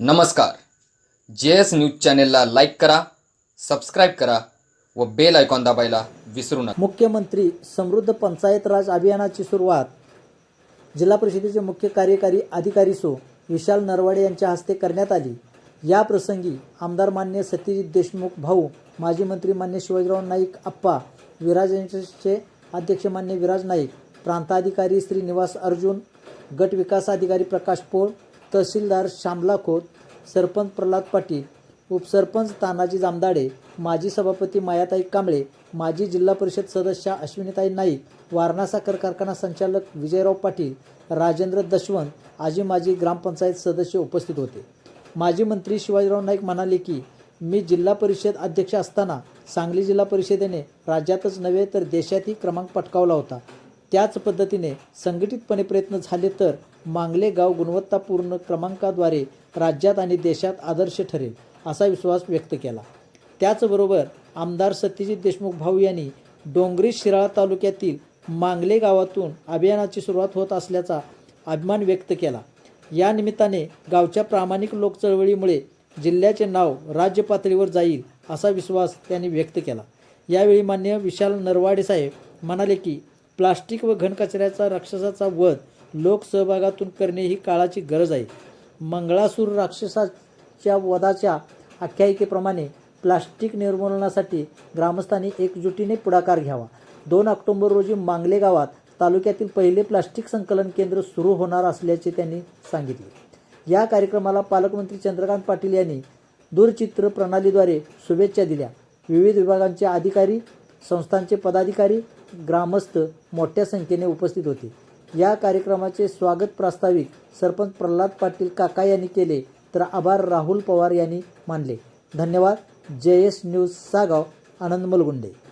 नमस्कार. J S news चॅनेलला like करा सबस्क्राईब करा व बेल आयकॉन दाबायला विसरू नका. मुख्यमंत्री समृद्ध पंचायत राज अभियानाची सुरुवात जिल्हा परिषदेचे मुख्य कार्यकारी अधिकारी सो विशाल नरवाडे यांच्या हस्ते करण्यात आली. या प्रसंगी आमदार मान्य सत्यजित देशमुख भाऊ माजी मंत्री मान्य शिवाजीराव नाईक आप्पा विराज यांचे अध्यक्ष मान्य विराज नाईक प्रांताधिकारी श्रीनिवास अर्जुन गट विकास अधिकारी प्रकाश पोळ तहसीलदार श्यामला खोत सरपंच प्रल्हाद पाटील उपसरपंच तानाजी जामदाडे माजी सभापती मायाताई कांबळे माजी जिल्हा परिषद सदस्य अश्विनीताई नाईक वारणा साखर कारखाना संचालक विजयराव पाटील राजेंद्र दशवंत आजी माजी ग्रामपंचायत सदस्य उपस्थित होते. माजी मंत्री शिवाजीराव नाईक म्हणाले की मी जिल्हा परिषद अध्यक्ष असताना सांगली जिल्हा परिषदेने राज्यातच नव्हे तर देशातही क्रमांक पटकावला होता. त्याच पद्धतीने संघटितपणे प्रयत्न झाले तर मांगले गाव गुणवत्तापूर्ण क्रमांकाद्वारे राज्यात आणि देशात आदर्श ठरेल असा विश्वास व्यक्त केला. त्याचबरोबर आमदार सत्यजित देशमुख भाऊ यांनी डोंगरी शिराळा तालुक्यातील मांगले गावातून अभियानाची सुरुवात होत असल्याचा अभिमान व्यक्त केला. या निमित्ताने गावच्या प्रामाणिक लोकचळवळीमुळे जिल्ह्याचे नाव राज्य पातळीवर जाईल असा विश्वास त्यांनी व्यक्त केला. यावेळी मान्य विशाल नरवाडे साहेब म्हणाले की प्लास्टिक व घनकचऱ्याचा राक्षसाचा वध लोकसहभागातून करणे ही काळाची गरज आहे. मंगळासूर राक्षसाच्या वधाच्या आख्यायिकेप्रमाणे प्लास्टिक निर्मूलनासाठी ग्रामस्थांनी एकजुटीने पुढाकार घ्यावा. दोन ऑक्टोंबर रोजी मांगले गावात तालुक्यातील पहिले प्लास्टिक संकलन केंद्र सुरू होणार असल्याचे त्यांनी सांगितले. या कार्यक्रमाला पालकमंत्री चंद्रकांत पाटील यांनी दूरचित्र प्रणालीद्वारे शुभेच्छा दिल्या. विविध विभागांचे अधिकारी संस्थांचे पदाधिकारी ग्रामस्थ मोठ्या संख्येने उपस्थित होते. या कार्यक्रमाचे स्वागत प्रास्ताविक सरपंच प्रल्हाद पाटील काका यांनी केले तर आभार राहुल पवार यांनी मानले. धन्यवाद. जे एस न्यूज सागाव आनंद मलगुंडे.